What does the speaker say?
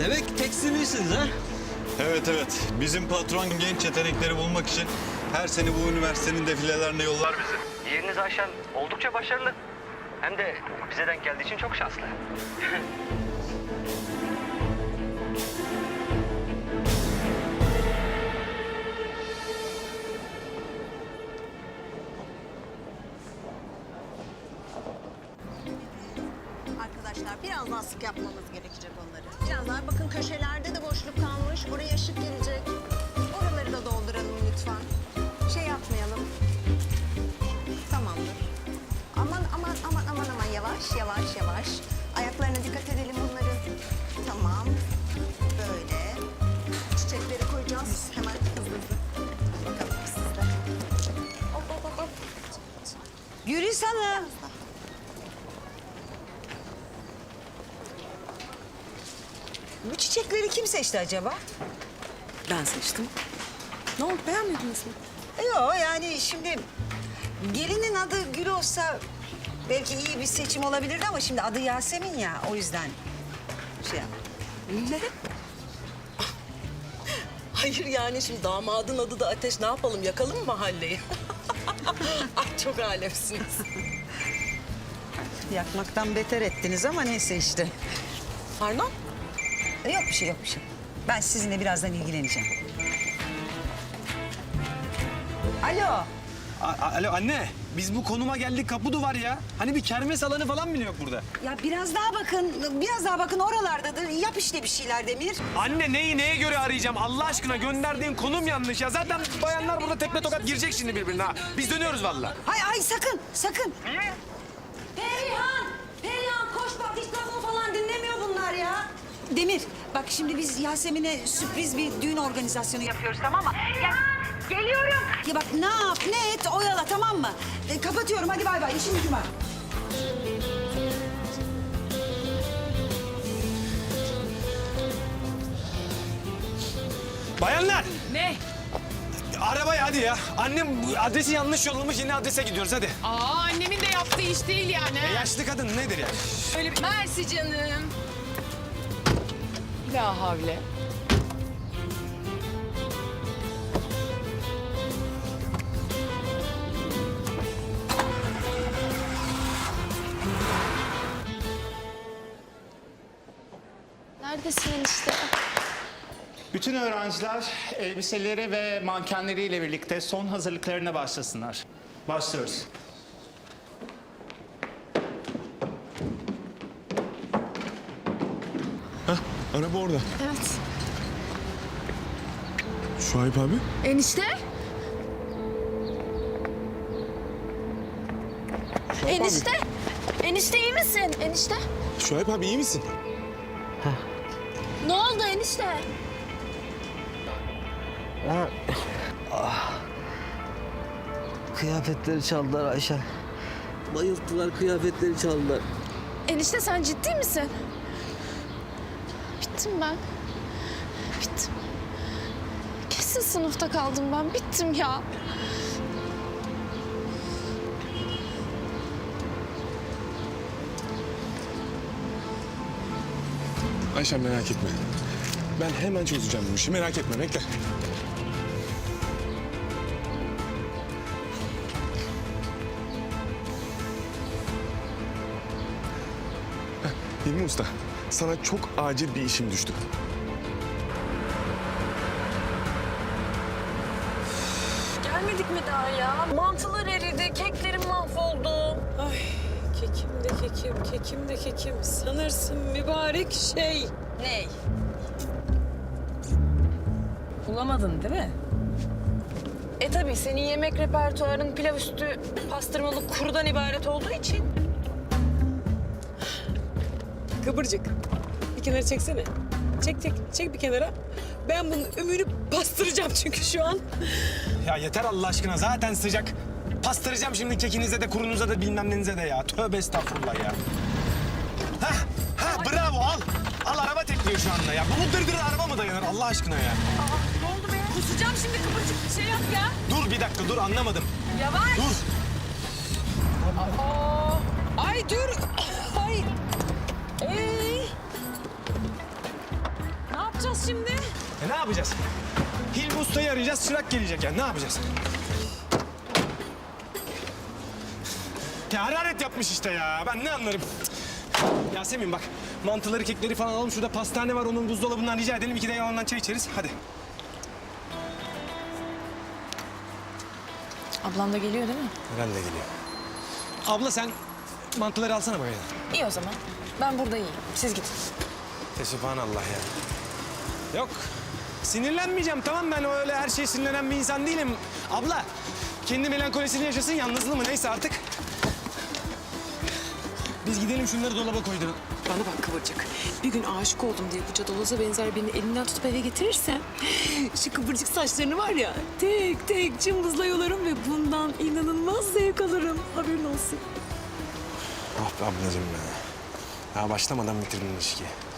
Demek tekstilcisiniz ha? Evet evet. Bizim patron genç yetenekleri bulmak için her sene bu üniversitenin defilelerine yollar bizi. Yeğeniniz Ayşen oldukça başarılı. Hem de bize denk geldiği için çok şanslı. biraz daha sık yapmamız gerekecek onları. Biraz daha bakın köşelerde de boşluk kalmış. Oraya ışık gelecek. Oraları da dolduralım lütfen. Şey yapmayalım. Tamamdır. Aman aman aman aman aman yavaş yavaş yavaş. Ayaklarına dikkat edelim bunların. Tamam. Böyle. Çiçekleri koyacağız. Hemen hızlı hızlı. Bakalım sizde. Hop hop hop hop. Gülis Hanım. Bu çiçekleri kim seçti acaba? Ben seçtim. Ne oldu beğenmediniz mi? Yok yani şimdi gelinin adı Gül olsa belki iyi bir seçim olabilirdi ama şimdi adı Yasemin ya o yüzden şey yap. Ne? Hayır yani şimdi damadın adı da Ateş ne yapalım yakalım mı mahalleyi? Ay çok alemsiniz. Yakmaktan beter ettiniz ama neyse işte. Pardon? E, Yok bir şey yok bir şey. Ben sizinle birazdan ilgileneceğim. Alo. A- Alo anne, biz bu konuma geldik kapı duvar ya. Hani bir kermes alanı falan bile yok burada. Ya biraz daha bakın, biraz daha bakın oralardadır. Yap işte bir şeyler Demir. Anne neyi neye göre arayacağım Allah aşkına gönderdiğin konum yanlış ya. Zaten bayanlar burada tekme tokat girecek şimdi birbirine ha. Biz dönüyoruz vallahi. Hay hay sakın, sakın. Perihan Demir, bak şimdi biz Yasemin'e sürpriz bir düğün organizasyonu yapıyoruz tamam mı? Ya, Geliyorum. ya bak ne yap ne et oyala tamam mı? E, kapatıyorum hadi bay bay işim gücüm var. Bayanlar! Ne? Arabaya hadi ya. Annem adresi yanlış yollamış yeni adrese gidiyoruz hadi. Aa annemin de yaptığı iş değil yani. E, yaşlı kadın nedir ya? Öyle bir... Mersi canım. La havle. Neredesin enişte? Bütün öğrenciler elbiseleri ve mankenleriyle birlikte son hazırlıklarına başlasınlar. Başlıyoruz. Araba orada. Evet. Şuayb abi. Enişte? Enişte? Enişte iyi misin? Enişte? Şuayb abi iyi misin? Ne oldu enişte? Kıyafetleri çaldılar Ayşe. Bayılttılar kıyafetleri çaldılar. Enişte sen ciddi misin? Bittim ben. Bittim. Kesin sınıfta kaldım ben. Bittim ya. Ayşe merak etme. Ben hemen çözeceğim bu işi. Merak etme bekle. Hilmi Usta, sana çok acil bir işim düştü. Gelmedik mi daha ya? Mantılar eridi, keklerim mahvoldu. Ay kekim de kekim, kekim de kekim. Sanırsın mübarek şey. Ney? Bulamadın değil mi? E tabii senin yemek repertuarın pilav üstü pastırmalı kurudan ibaret olduğu için. Kıvırcık. Bir kenara çeksene. Çek çek, çek bir kenara. Ben bunun ümünü bastıracağım çünkü şu an. Ya yeter Allah aşkına zaten sıcak. Pastıracağım şimdi kekinize de kurunuza da bilmem nenize de ya. Tövbe estağfurullah ya. Ha, ha bravo al. Al araba tekliyor şu anda ya. Bu dırdır araba mı dayanır Allah aşkına ya? Ne oldu be? Kusacağım şimdi kıvırcık bir şey yap ya. Dur bir dakika dur anlamadım. Yavaş. Dur. Ay dur. Ay. Ey. yapacağız şimdi? E ne yapacağız? Hilmi Usta'yı arayacağız, çırak gelecek yani. Ne yapacağız? Ya hararet yapmış işte ya. Ben ne anlarım? Yasemin bak, mantıları, kekleri falan alalım. Şurada pastane var, onun buzdolabından rica edelim. İki de yalandan çay içeriz. Hadi. Ablam da geliyor değil mi? Ben de geliyor. Abla sen mantıları alsana böyle. İyi o zaman. Ben burada iyiyim. Siz gidin. Subhanallah ya. Yok. Sinirlenmeyeceğim tamam ben öyle her şeye sinirlenen bir insan değilim. Abla kendi melankolisini yaşasın yalnızlığı mı neyse artık. Biz gidelim şunları dolaba koyduralım. Bana bak Kıvırcık. Bir gün aşık oldum diye bu cadaloza benzer birini elinden tutup eve getirirsen... ...şu kıvırcık saçlarını var ya tek tek cımbızla yolarım ve bundan inanılmaz zevk alırım. Haberin olsun. Ah be ablacığım ya. Ya başlamadan bitirdin ilişkiyi.